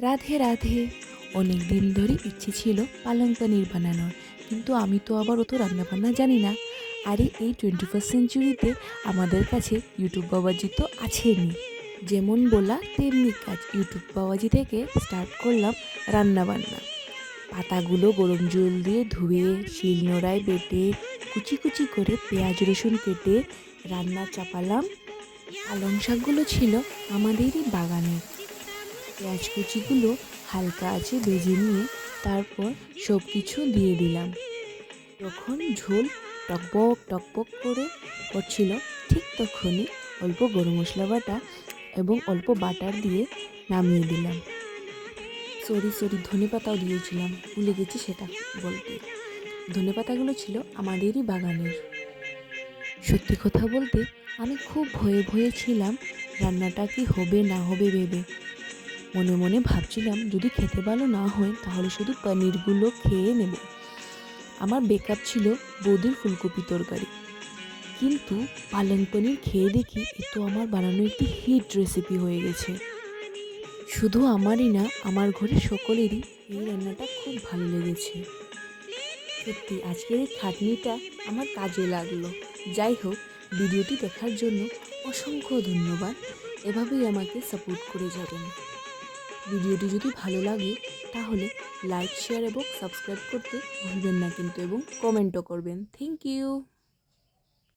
রাধে রাধে। অনেক দিন ধরে ইচ্ছে ছিল পালং পনির বানানোর কিন্তু আমি তো আবার অত রান্নাবান্না জানি না। আরে, এই টোয়েন্টি ফার্স্ট সেঞ্চুরিতে আমাদের কাছে ইউটিউব বাবাজি তো আছেনই। যেমন বলা, তেমনি কাজ। ইউটিউব বাবাজি থেকে স্টার্ট করলাম রান্নাবান্না। পাতাগুলো গরম জল দিয়ে ধুয়ে শিল নোড়ায় বেটে, কুচি কুচি করে পেঁয়াজ রসুন কেটে রান্না চাপালাম। পালং শাকগুলো ছিল আমাদেরই বাগানের পেঁয়াজ কুচিগুলো হালকা আছে ভেজে নিয়ে তারপর সব কিছু দিয়ে দিলাম। যখন ঝোল টকবক টকবক করে করছিল, ঠিক তখনই অল্প গরম মশলা বাটা এবং অল্প বাটার দিয়ে নামিয়ে দিলাম। সরি সরি, ধনে পাতাও দিয়েছিলাম। ভুলে গেছি সেটা বলতে। ধনে পাতাগুলো ছিল আমাদেরই বাগানের। সত্যি কথা বলতে, আমি খুব ভয়ে ভয়ে ছিলাম, রান্নাটা কি হবে না হবে ভেবে। মনে মনে ভাবছিলাম, যদি খেতে ভালো না হয়, তাহলে শুধু পনিরগুলো খেয়ে নেব। আমার বেকআপ ছিল বৌদির ফুলকপি তরকারি। কিন্তু পালং পনির খেয়ে দেখি এ তো আমার বানানো একটি হিট রেসিপি হয়ে গেছে। শুধু আমারই না, আমার ঘরে সকলেরই এই রান্নাটা খুব ভালো লেগেছে। সত্যি, আজকের এই খাটনিটা আমার কাজে লাগল। যাই হোক, ভিডিওটি দেখার জন্য অসংখ্য ধন্যবাদ। এভাবেই আমাকে সাপোর্ট করে যাবেন। ভিডিওটি যদি ভালো লাগে, তাহলে লাইক শেয়ার এবং সাবস্ক্রাইব করতে ভুলবেন না কিন্তু এবং কমেন্টও করবেন। Thank you